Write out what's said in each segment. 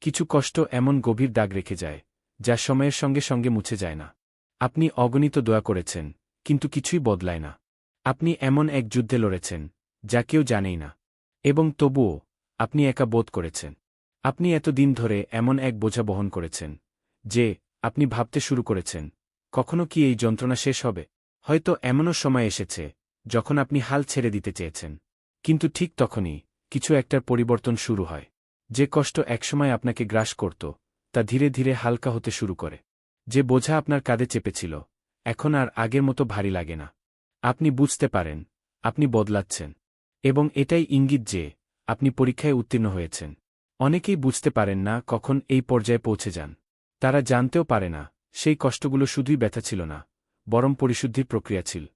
কিছু কষ্ট এমন গভীর দাগ রেখে যায়, যা সময়ের সঙ্গে সঙ্গে মুছে যায় না। আপনি অগণিত দয়া করেছেন, কিন্তু কিছুই বদলায় না। আপনি এমন এক যুদ্ধে লড়েছেন, যা কেউ জানেই না। এবং তবুও, আপনি একা বোধ করেছেন। আপনি এত দিন ধরে এমন এক বোঝা বহন করেছেন, যে, আপনি ভাবতে শুরু করেছেন, কখনো কি এই যন্ত্রণা শেষ হবে? হয়তো এমনও সময় এসেছে, যখন আপনি হাল ছেড়ে দিতে চেয়েছেন। কিন্তু ঠিক তখনই, কিছু একটার পরিবর্তন শুরু হয়। যে কষ্ট একসময় আপনাকে গ্রাস করত, তা ধীরে ধীরে হালকা হতে শুরু করে। যে বোঝা আপনার কাঁধে চেপেছিল, এখন আর আগের মতো ভারী লাগে না। আপনি বুঝতে পারেন, আপনি বদলাচ্ছেন। এবং এটাই ইঙ্গিত যে, আপনি পরীক্ষায় উত্তীর্ণ হয়েছেন। অনেকেই বুঝতে পারেন না কখন এই পর্যায়ে পৌঁছে যান। তারা জানতেও পারে না, সেই কষ্টগুলো শুধুই ব্যথা ছিল না, বরং পরিশুদ্ধির প্রক্রিয়া ছিল।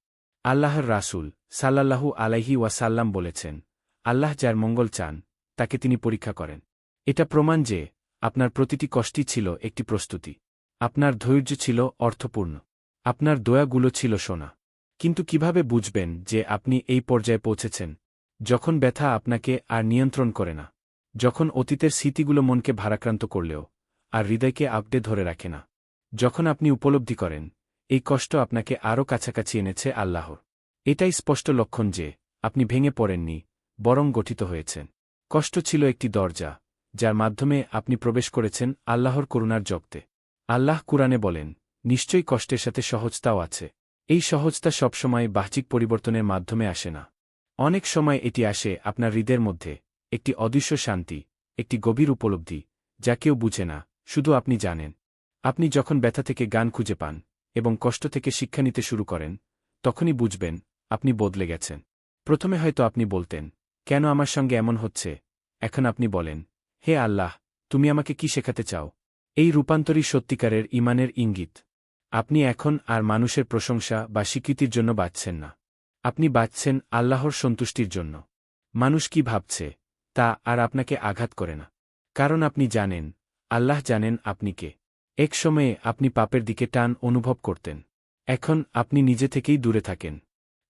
আল্লাহর রাসূল সাল্লাল্লাহু আলাইহি ওয়াসাল্লাম বলেছেন, আল্লাহ যার মঙ্গল চান, তাকে তিনি পরীক্ষা করেন। এটা প্রমাণ যে, আপনার প্রতিটি কষ্টই ছিল একটি প্রস্তুতি। আপনার ধৈর্য ছিল অর্থপূর্ণ। আপনার দয়াগুলো ছিল সোনা। কিন্তু কীভাবে বুঝবেন যে আপনি এই পর্যায়ে পৌঁছেছেন? যখন ব্যথা আপনাকে আর নিয়ন্ত্রণ করে না। যখন অতীতের স্মৃতিগুলো মনকে ভারাক্রান্ত করলেও, আর হৃদয়কে আপডে ধরে রাখে না। যখন আপনি উপলব্ধি করেন, এই কষ্ট আপনাকে আরও কাছাকাছি এনেছে আল্লাহর। এটাই স্পষ্ট লক্ষণ যে, আপনি ভেঙে পড়েননি, বরং গঠিত হয়েছেন। কষ্ট ছিল একটি দরজা। যার মাধ্যমে আপনি প্রবেশ করেছেন আল্লাহর করুণার জগতে। আল্লাহ কুরআনে বলেন, নিশ্চয়ই কষ্টের সাথে সহজতাও আছে। এই সহজতা সবসময় বাহ্যিক পরিবর্তনের মাধ্যমে আসে না। অনেক সময় এটি আসে আপনার হৃদের মধ্যে, একটি অদৃশ্য শান্তি, একটি গভীর উপলব্ধি, যা কেউ বুঝে না, শুধু আপনি জানেন। আপনি যখন ব্যথা থেকে গান খুঁজে পান এবং কষ্ট থেকে শিক্ষা নিতে শুরু করেন, তখনই বুঝবেন, আপনি বদলে গেছেন। প্রথমে হয়তো আপনি বলতেন, কেন আমার সঙ্গে এমন হচ্ছে? এখন আপনি বলেন হে আল্লাহ, তুমি আমাকে কি শেখাতে চাও? এই রূপান্তরী সত্যিকারের ইমানের ইঙ্গিত। আপনি এখন আর মানুষের প্রশংসা বা স্বীকৃতির জন্য বাঁচছেন না। আপনি বাঁচছেন আল্লাহর সন্তুষ্টির জন্য। মানুষ কি ভাবছে, তা আর আপনাকে আঘাত করে না। কারণ আপনি জানেন, আল্লাহ জানেন আপনি কে। এক সময়ে আপনি পাপের দিকে টান অনুভব করতেন। এখন আপনি নিজে থেকেই দূরে থাকেন।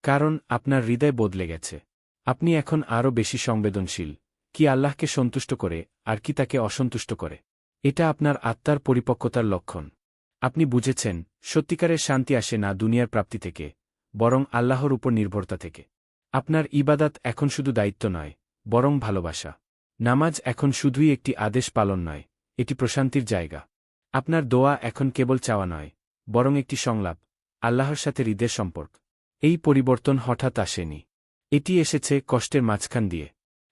কারণ আপনার হৃদয় বদলে গেছে। আপনি এখন আরও বেশি সংবেদনশীল, কি আল্লাহকে সন্তুষ্ট করে আর কি তাকে অসন্তুষ্ট করে। এটা আপনার আত্মার পরিপক্কতার লক্ষণ। আপনি বুঝেছেন, সত্যিকারের শান্তি আসে না দুনিয়ার প্রাপ্তি থেকে, বরং আল্লাহর উপর নির্ভরতা থেকে। আপনার ইবাদাত এখন শুধু দায়িত্ব নয়, বরং ভালোবাসা। নামাজ এখন শুধুই একটি আদেশ পালন নয়, এটি প্রশান্তির জায়গা। আপনার দোয়া এখন কেবল চাওয়া নয়, বরং একটি সংলাপ, আল্লাহর সাথে হৃদের সম্পর্ক। এই পরিবর্তন হঠাৎ আসেনি। এটি এসেছে কষ্টের মাঝখান দিয়ে।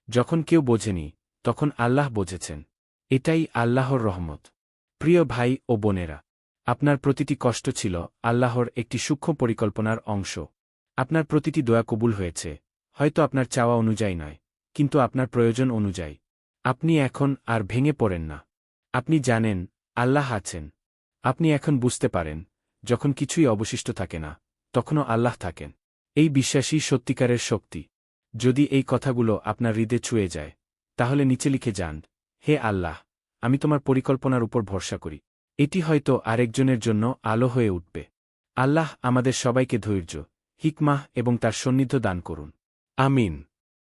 যখন কেউ বোঝেনি তখন আল্লাহ বুঝেছেন। এটাই আল্লাহর রহমত। প্রিয় ভাই ও বোনেরা, আপনার প্রতিটি কষ্ট ছিল আল্লাহর একটি সূক্ষ্ম পরিকল্পনার অংশ। আপনার প্রতিটি দয়া কবুল হয়েছে। হয়তো আপনার চাওয়া অনুযায়ী নয়, কিন্তু আপনার প্রয়োজন অনুযায়ী। আপনি এখন আর ভেঙে পড়েন না। আপনি জানেন, আল্লাহ আছেন। আপনি এখন বুঝতে পারেন, যখন কিছুই অবশিষ্ট থাকে না, তখনও আল্লাহ থাকেন। এই বিশ্বাসী সত্যিকারের শক্তি। যদি এই কথাগুলো আপনার হৃদে ছুঁয়ে যায় তাহলে নিচে লিখে যান, হে আল্লাহ, আমি তোমার পরিকল্পনার উপর ভরসা করি। এটি হয়তো আরেকজনের জন্য আলো হয়ে উঠবে। আল্লাহ আমাদের সবাইকে ধৈর্য, হিকমাহ এবং তার সন্নিধ্য দান করুন। আমিন।